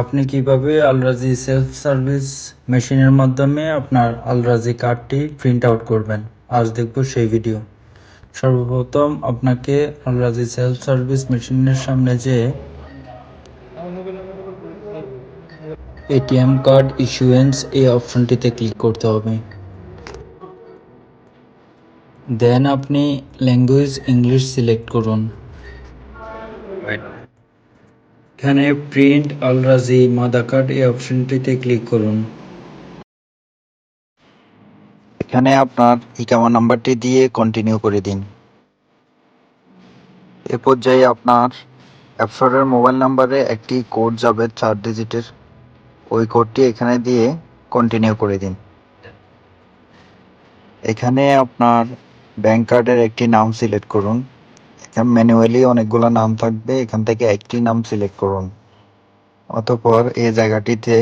আপনি কীভাবে Al-Rajhi self service মেশিনের মাধ্যমে আপনার আলরাজি কার্ডটি প্রিন্ট আউট করবেন? আজ দেখব সেই ভিডিও সর্বপ্রথম আপনাকে আলরাজি সেলফ সার্ভিস মেশিনের সামনে যে এটিএম কার্ড ইস্যুয়েন্স এই অপশনটিতে ক্লিক করতে হবে। দেন আপনি ল্যাঙ্গুয়েজ ইংলিশ সিলেক্ট করুন। এখানে প্রিন্ট আলরাজি কার্ড এই অপশনটিতে ক্লিক করুন। এখানে আপনার ইকামা নাম্বারটি দিয়ে কন্টিনিউ করে দিন। এ পর্যায়ে আপনার অ্যাপসরের মোবাইল নাম্বারে একটি কোড যাবে চার ডিজিটের ওই কোডটি এখানে দিয়ে কন্টিনিউ করে দিন। এখানে আপনার ব্যাংক কার্ডের একটি নাম সিলেক্ট করুন। ম্যানুয়ালি অনেকগুলো নাম থাকবে, এখান থেকে একটি নাম সিলেক্ট করুন। অতঃপর এই জায়গাটিতে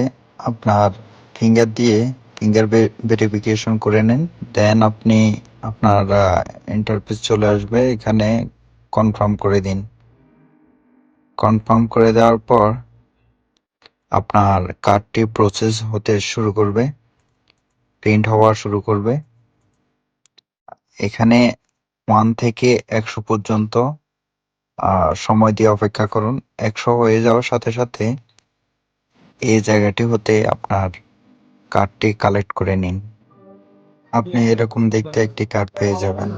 আপনার ফিঙ্গার দিয়ে ফিঙ্গার ভেরিফিকেশন করে নিন। দেন আপনি আপনার ইন্টারফেস চলে আসবে, এখানে কনফার্ম করে দিন। কনফার্ম করে দেওয়ার পর আপনার কার্ডটি প্রসেস হতে শুরু করবে প্রিন্ট হওয়া শুরু করবে। এখানে ওয়ান থেকে একশো পর্যন্ত সময় দিয়ে অপেক্ষা করুন। একশো হয়ে যাওয়ার সাথে সাথে এই জায়গাটি হতে আপনার কার্ডটি কালেক্ট করে নিন। আপনি এরকম দেখতে একটি কার্ড পেয়ে যাবেন।